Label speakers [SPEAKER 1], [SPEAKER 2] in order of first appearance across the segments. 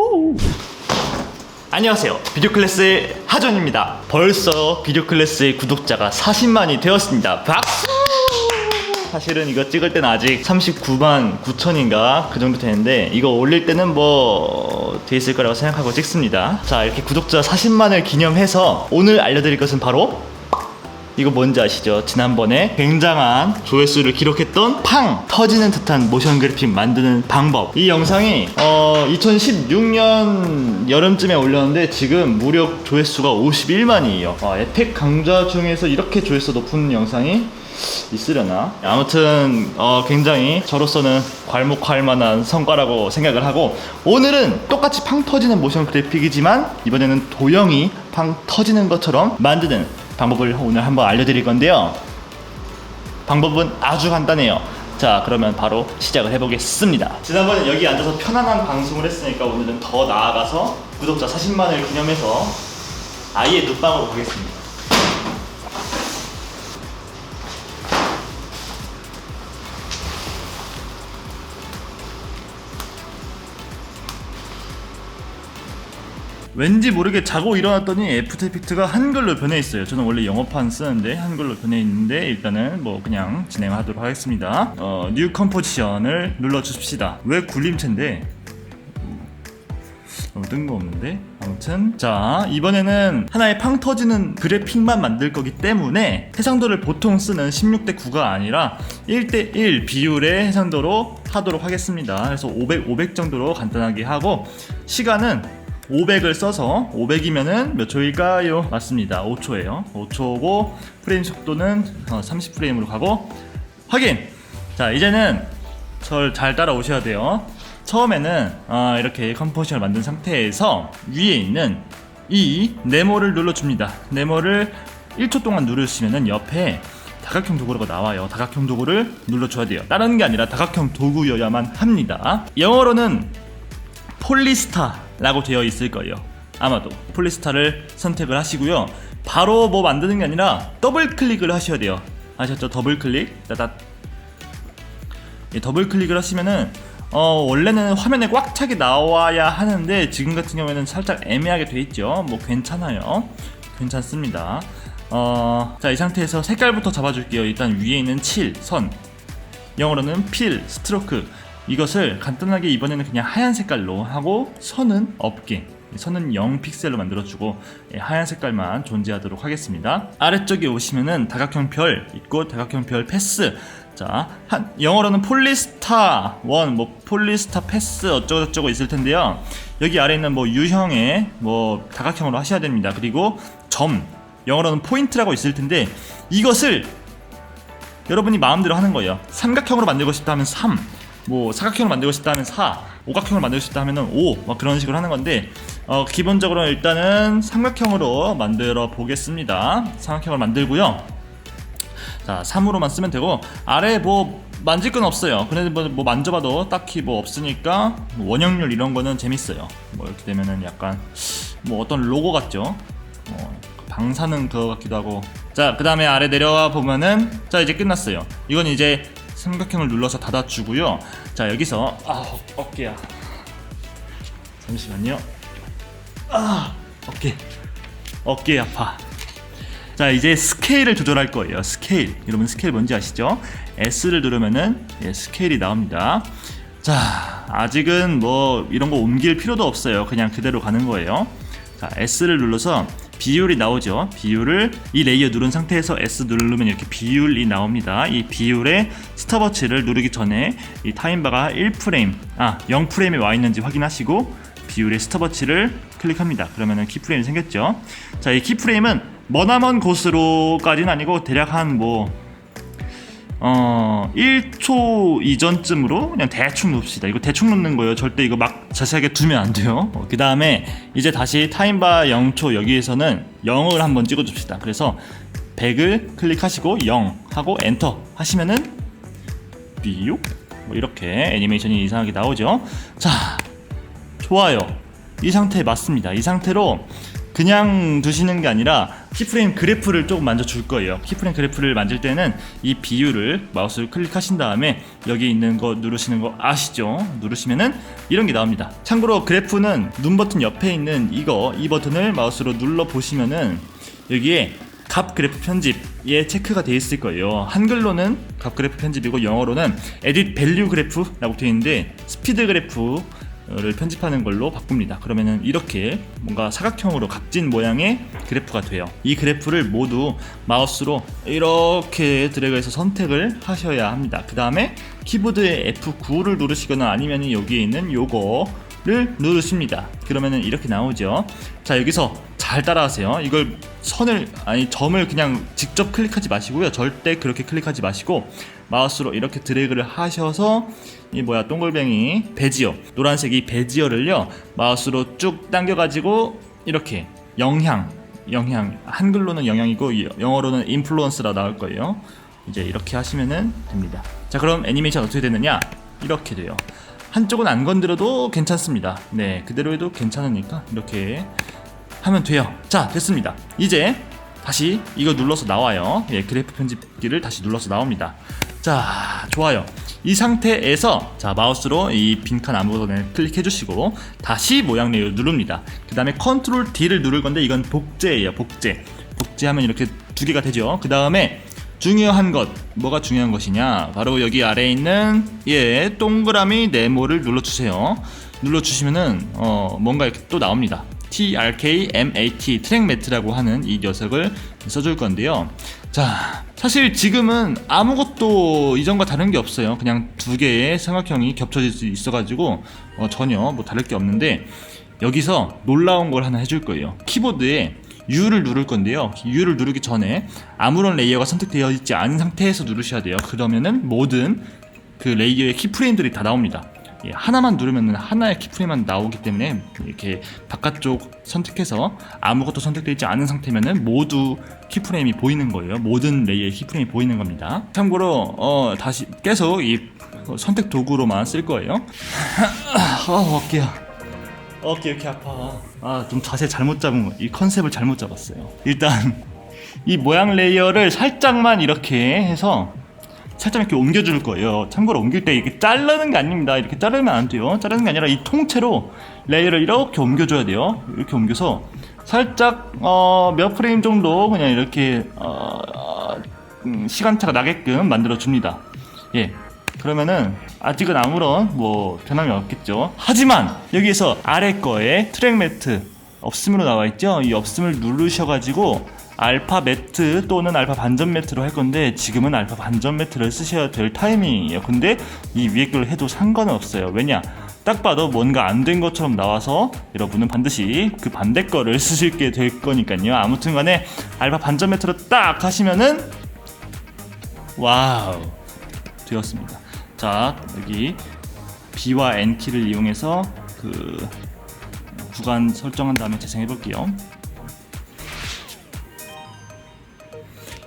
[SPEAKER 1] 오. 안녕하세요. 비디오 클래스의 하전입니다. 벌써 비디오 클래스의 구독자가 40만이 되었습니다. 박수! 사실은 이거 찍을 때는 아직 39만 9천인가 그 정도 되는데 이거 올릴 때는 뭐 돼 있을 거라고 생각하고 찍습니다. 자 이렇게 구독자 40만을 기념해서 오늘 알려드릴 것은 바로 이거 뭔지 아시죠? 지난번에 굉장한 조회수를 기록했던 팡 터지는 듯한 모션 그래픽 만드는 방법. 이 영상이 어 2016년 여름쯤에 올렸는데 지금 무려 조회수가 51만이에요. 아, 에펙 강좌 중에서 이렇게 조회수 높은 영상이 있으려나? 아무튼 어, 굉장히 저로서는 괄목할 만한 성과라고 생각을 하고 오늘은 똑같이 팡 터지는 모션 그래픽이지만 이번에는 도형이 팡 터지는 것처럼 만드는 방법을 오늘 한번 알려드릴 건데요. 방법은 아주 간단해요. 자, 그러면 바로 시작을 해보겠습니다. 지난번에 여기 앉아서 편안한 방송을 했으니까 오늘은 더 나아가서 구독자 40만을 기념해서 아예 눕방으로 가겠습니다. 왠지 모르게 자고 일어났더니 애프터 이펙트가 한글로 변해 있어요. 저는 원래 영어판 쓰는데 한글로 변해 있는데 일단은 뭐 그냥 진행하도록 하겠습니다. 어, 뉴 컴포지션을 눌러 주십시다. 왜 굴림체인데? 너무 뜬금없는데? 아무튼 자 이번에는 하나의 팡 터지는 그래픽만 만들 거기 때문에 해상도를 보통 쓰는 16대 9가 아니라 1대 1 비율의 해상도로 하도록 하겠습니다. 그래서 500, 500 정도로 간단하게 하고 시간은 500을 써서 500이면은 몇 초일까요? 맞습니다. 5초예요. 5초고 프레임 속도는 30프레임으로 가고 확인. 자 이제는 절 잘 따라오셔야 돼요. 처음에는 아, 이렇게 컴포지션을 만든 상태에서 위에 있는 이 네모를 눌러줍니다. 네모를 1초 동안 누르시면은 옆에 다각형 도구가 나와요. 다각형 도구를 눌러줘야 돼요. 다른 게 아니라 다각형 도구여야만 합니다. 영어로는 폴리스타 라고 되어 있을 거예요. 아마도 폴리스타를 선택을 하시고요. 바로 뭐 만드는 게 아니라 더블 클릭을 하셔야 돼요. 아셨죠? 더블 클릭. 따닥. 이 더블 클릭을 하시면은 어 원래는 화면에 꽉 차게 나와야 하는데 지금 같은 경우에는 살짝 애매하게 돼 있죠. 뭐 괜찮아요. 괜찮습니다. 어, 자, 이 상태에서 색깔부터 잡아줄게요. 일단 위에 있는 7, 선. 영어로는 필, 스트로크. 이것을 간단하게 이번에는 그냥 하얀 색깔로 하고 선은 없게 선은 0 픽셀로 만들어주고 예, 하얀 색깔만 존재하도록 하겠습니다. 아래쪽에 오시면은 다각형 별 있고 다각형 별 패스 자, 한, 영어로는 폴리스타 원, 뭐 폴리스타 패스 어쩌고저쩌고 있을 텐데요. 여기 아래 있는 뭐 유형의 뭐 다각형으로 하셔야 됩니다. 그리고 점, 영어로는 포인트라고 있을 텐데 이것을 여러분이 마음대로 하는 거예요. 삼각형으로 만들고 싶다 하면 3, 뭐 사각형을 만들고 싶다 하면 4, 오각형을 만들고 싶다 하면은 5, 막 그런 식으로 하는 건데 어, 기본적으로 일단은 삼각형으로 만들어 보겠습니다. 삼각형을 만들고요. 자, 3으로만 쓰면 되고 아래 뭐 만질 건 없어요. 근데 뭐, 뭐 만져봐도 딱히 뭐 없으니까 원형률 이런 거는 재밌어요. 뭐 이렇게 되면은 약간 뭐 어떤 로고 같죠. 어, 방사능 그거 같기도 하고. 자, 그 다음에 아래 내려와 보면은 자 이제 끝났어요. 이건 이제 삼각형을 눌러서 닫아주고요. 자 여기서 아 어, 어깨야. 잠시만요. 아 어깨 어깨 아파. 자 이제 스케일을 조절할 거예요. 스케일 여러분 스케일 뭔지 아시죠? S를 누르면은 예, 스케일이 나옵니다. 자 아직은 뭐 이런 거 옮길 필요도 없어요. 그냥 그대로 가는 거예요. 자 S를 눌러서 비율이 나오죠. 비율을 이 레이어 누른 상태에서 S 누르면 이렇게 비율이 나옵니다. 이 비율의 스톱워치를 누르기 전에 이 타임바가 1프레임, 아 0프레임에 와 있는지 확인하시고 비율의 스톱워치를 클릭합니다. 그러면은 키프레임이 생겼죠. 자, 이 키프레임은 머나먼 곳으로까지는 아니고 대략 한뭐 어, 1초 이전쯤으로 그냥 대충 놓읍시다. 이거 대충 놓는 거예요. 절대 이거 막 자세하게 두면 안 돼요. 어, 그 다음에 이제 다시 타임바 0초 여기에서는 0을 한번 찍어줍시다. 그래서 100을 클릭하시고 0 하고 엔터 하시면은 삐요 뭐 이렇게 애니메이션이 이상하게 나오죠. 자, 좋아요. 이 상태에 맞습니다. 이 상태로 그냥 두시는 게 아니라 키프레임 그래프를 조금 만져줄 거예요. 키프레임 그래프를 만질 때는 이 비율을 마우스를 클릭하신 다음에 여기 있는 거 누르시는 거 아시죠? 누르시면은 이런 게 나옵니다. 참고로 그래프는 눈 버튼 옆에 있는 이거 이 버튼을 마우스로 눌러 보시면은 여기에 값 그래프 편집에 체크가 되어 있을 거예요. 한글로는 값 그래프 편집이고 영어로는 에딧 밸류 그래프라고 되어 있는데 스피드 그래프 를 편집하는 걸로 바꿉니다. 그러면은 이렇게 뭔가 사각형으로 각진 모양의 그래프가 돼요. 이 그래프를 모두 마우스로 이렇게 드래그해서 선택을 하셔야 합니다. 그 다음에 키보드의 F9를 누르시거나 아니면 여기에 있는 요거를 누르십니다. 그러면은 이렇게 나오죠. 자 여기서 잘 따라하세요. 이걸 선을 아니 점을 그냥 직접 클릭하지 마시고요. 절대 그렇게 클릭하지 마시고 마우스로 이렇게 드래그를 하셔서 이 뭐야 동글뱅이 베지어 노란색 이 베지어를요 마우스로 쭉 당겨가지고 이렇게 영향 영향 한글로는 영향이고 이- 영어로는 인플루언스라 나올 거예요. 이제 이렇게 하시면은 됩니다. 자 그럼 애니메이션 어떻게 되느냐 이렇게 돼요. 한쪽은 안 건드려도 괜찮습니다. 네 그대로 해도 괜찮으니까 이렇게 하면 돼요. 자, 됐습니다. 이제 다시 이거 눌러서 나와요. 예, 그래프 편집기를 다시 눌러서 나옵니다. 자, 좋아요. 이 상태에서 자 마우스로 이 빈칸 아무거나 클릭해 주시고 다시 모양 레이어 누릅니다. 그 다음에 컨트롤 D를 누를 건데 이건 복제예요. 복제. 복제하면 이렇게 두 개가 되죠. 그 다음에 중요한 것 뭐가 중요한 것이냐 바로 여기 아래에 있는 예 동그라미 네모를 눌러주세요. 눌러주시면은 어 뭔가 이렇게 또 나옵니다. TRKMAT 트랙 매트라고 하는 이 녀석을 써줄 건데요. 자, 사실 지금은 아무것도 이전과 다른 게 없어요. 그냥 두 개의 삼각형이 겹쳐질 수 있어가지고 어, 전혀 뭐 다를 게 없는데 여기서 놀라운 걸 하나 해줄 거예요. 키보드에 U를 누를 건데요. U를 누르기 전에 아무런 레이어가 선택되어 있지 않은 상태에서 누르셔야 돼요. 그러면은 모든 그 레이어의 키프레임들이 다 나옵니다. 예, 하나만 누르면 하나의 키프레임만 나오기 때문에 이렇게 바깥쪽 선택해서 아무것도 선택되어 있지 않은 상태면은 모두 키프레임이 보이는 거예요. 모든 레이어의 키프레임이 보이는 겁니다. 참고로 어, 다시 계속 이 선택 도구로만 쓸 거예요. 아, 어깨야. 어깨 이렇게 아파. 아, 좀 자세 잘못 잡은 거. 이 컨셉을 잘못 잡았어요. 일단 이 모양 레이어를 살짝만 이렇게 해서 살짝 이렇게 옮겨줄 거예요. 참고로 옮길 때 이렇게 자르는 게 아닙니다. 이렇게 자르면 안 돼요. 자르는 게 아니라 이 통째로 레이어를 이렇게 옮겨줘야 돼요. 이렇게 옮겨서 살짝 어, 몇 프레임 정도 그냥 이렇게 어, 어, 음, 시간차가 나게끔 만들어 줍니다. 예. 그러면은 아직은 아무런 뭐 변함이 없겠죠. 하지만 여기에서 아래 거에 트랙 매트 없음으로 나와 있죠. 이 없음을 누르셔가지고 알파 매트 또는 알파 반전 매트로 할 건데 지금은 알파 반전 매트를 쓰셔야 될 타이밍이에요. 근데 이 위에 걸 해도 상관은 없어요. 왜냐? 딱 봐도 뭔가 안 된 것처럼 나와서 여러분은 반드시 그 반대 거를 쓰시게 될 거니까요. 아무튼 간에 알파 반전 매트로 딱 하시면은 와우 되었습니다. 자 여기 B와 N 키를 이용해서 그 구간 설정한 다음에 재생해 볼게요.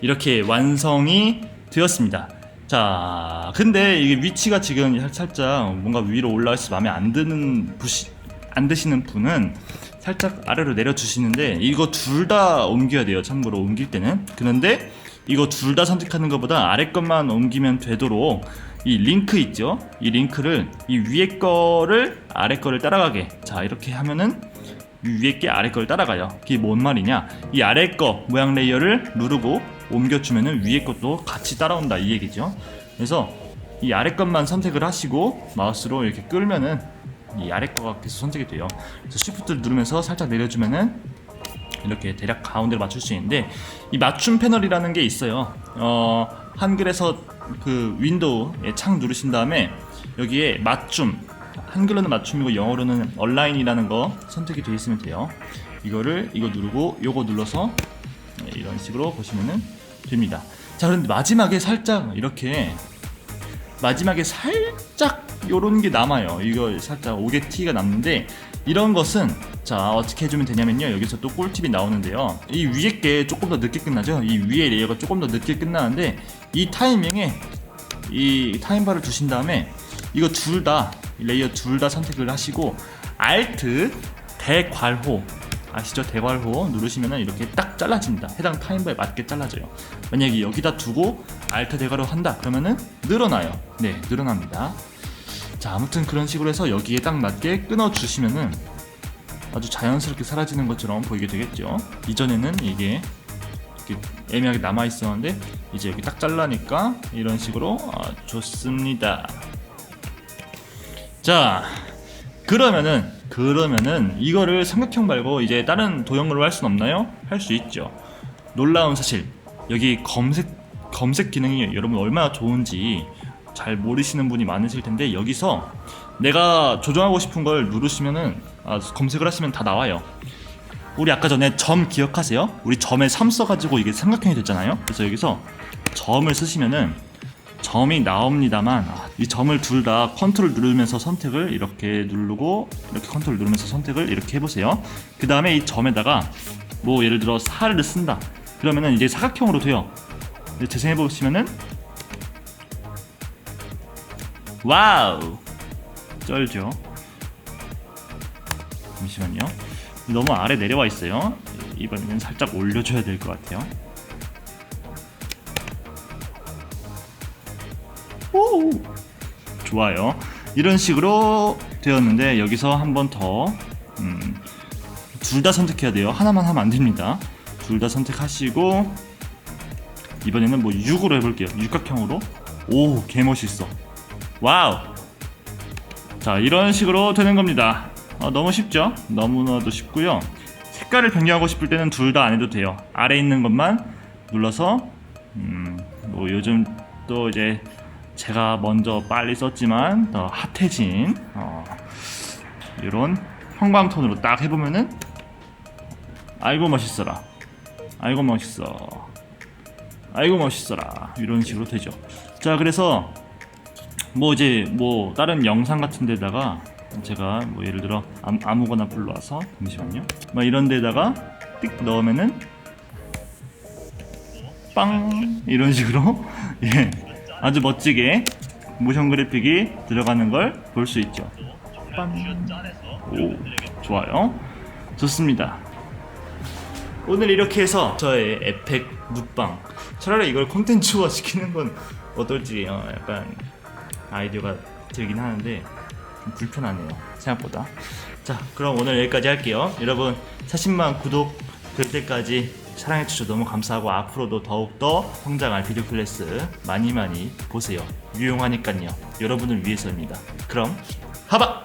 [SPEAKER 1] 이렇게 완성이 되었습니다. 자, 근데 이게 위치가 지금 살짝 뭔가 위로 올라와 있어 마음에 안 드는 부시, 안 드시는 분은 살짝 아래로 내려 주시는데 이거 둘 다 옮겨야 돼요. 참고로 옮길 때는. 그런데 이거 둘 다 선택하는 것보다 아래 것만 옮기면 되도록 이 링크 있죠? 이 링크를 이 위에 거를 아래 거를 따라가게. 자, 이렇게 하면은 이 위에 게 아래 걸 따라가요. 그게 뭔 말이냐? 이 아래 거 모양 레이어를 누르고 옮겨주면은 위에 것도 같이 따라온다 이 얘기죠. 그래서 이 아래 것만 선택을 하시고 마우스로 이렇게 끌면은 이 아래 거가 계속 선택이 돼요. 그래서 쉬프트를 누르면서 살짝 내려주면은 이렇게 대략 가운데로 맞출 수 있는데 이 맞춤 패널이라는 게 있어요. 어, 한글에서 그 윈도우에 창 누르신 다음에 여기에 맞춤 한글로는 맞춤이고 영어로는 얼라인이라는 거 선택이 되어 있으면 돼요. 이거를 이거 누르고 요거 눌러서 네, 이런 식으로 보시면은 됩니다. 자 그런데 마지막에 살짝 이렇게 마지막에 살짝 요런 게 남아요. 이거 살짝 오게 티가 남는데 이런 것은 자 어떻게 해주면 되냐면요. 여기서 또 꿀팁이 나오는데요. 이 위에 게 조금 더 늦게 끝나죠. 이 위에 레이어가 조금 더 늦게 끝나는데 이 타이밍에 이 타임바를 두신 다음에 이거 둘 다 레이어 둘 다 선택을 하시고 Alt 대괄호 아시죠? 대괄호 누르시면은 이렇게 딱 잘라집니다. 해당 타임바에 맞게 잘라져요. 만약에 여기다 두고 알트 대괄호 한다 그러면은 늘어나요. 네, 늘어납니다. 자, 아무튼 그런 식으로 해서 여기에 딱 맞게 끊어 주시면은 아주 자연스럽게 사라지는 것처럼 보이게 되겠죠. 이전에는 이게 이렇게 애매하게 남아 있었는데 이제 여기 딱 잘라니까 이런 식으로 아, 좋습니다. 자, 그러면은 그러면은 이거를 삼각형 말고 이제 다른 도형으로 할 수는 없나요? 할 수 있죠. 놀라운 사실 여기 검색 검색 기능이 여러분 얼마나 좋은지 잘 모르시는 분이 많으실 텐데 여기서 내가 조정하고 싶은 걸 누르시면은 아, 검색을 하시면 다 나와요. 우리 아까 전에 점 기억하세요? 우리 점에 3 써가지고 이게 삼각형이 됐잖아요. 그래서 여기서 점을 쓰시면은 점이 나옵니다만 아, 이 점을 둘 다 컨트롤 누르면서 선택을 이렇게 누르고 이렇게 컨트롤 누르면서 선택을 이렇게 해보세요. 그 다음에 이 점에다가 뭐 예를 들어 4를 쓴다. 그러면은 이제 사각형으로 돼요. 재생해 보시면은 와우 쩔죠. 잠시만요. 너무 아래 내려와 있어요. 이번에는 살짝 올려줘야 될 것 같아요. 좋아요. 이런 식으로 되었는데 여기서 한 번 더, 음, 둘 다 선택해야 돼요. 하나만 하면 안 됩니다. 둘 다 선택하시고 이번에는 뭐 6으로 해볼게요. 육각형으로. 오, 개 멋있어. 와우. 자, 이런 식으로 되는 겁니다. 어, 너무 쉽죠? 너무나도 쉽고요. 색깔을 변경하고 싶을 때는 둘 다 안 해도 돼요. 아래 있는 것만 눌러서 음, 뭐 요즘 또 이제 제가 먼저 빨리 썼지만 더 핫해진 어, 이런 형광톤으로 딱 해보면은 아이고 멋있어라. 아이고 멋있어. 아이고 멋있어라. 이런 식으로 되죠. 자, 그래서 뭐 이제 뭐 다른 영상 같은 데다가 제가 뭐 예를 들어 아무- 아무거나 불러와서 잠시만요. 막 이런 데다가 띡 넣으면은 빵 이런 식으로 예 아주 멋지게 모션 그래픽이 들어가는 걸 볼 수 있죠. 빵. 오 좋아요. 좋습니다. 오늘 이렇게 해서 저의 에펙 눕방 차라리 이걸 콘텐츠화 시키는 건 어떨지 어, 약간 아이디어가 들긴 하는데 좀 불편하네요 생각보다 자 그럼 오늘 여기까지 할게요 여러분 40만 구독 될 때까지 사랑해 주셔서 너무 감사하고 앞으로도 더욱더 성장할 비디오 클래스 많이 많이 보세요. 유용하니까요. 여러분을 위해서입니다. 그럼 하바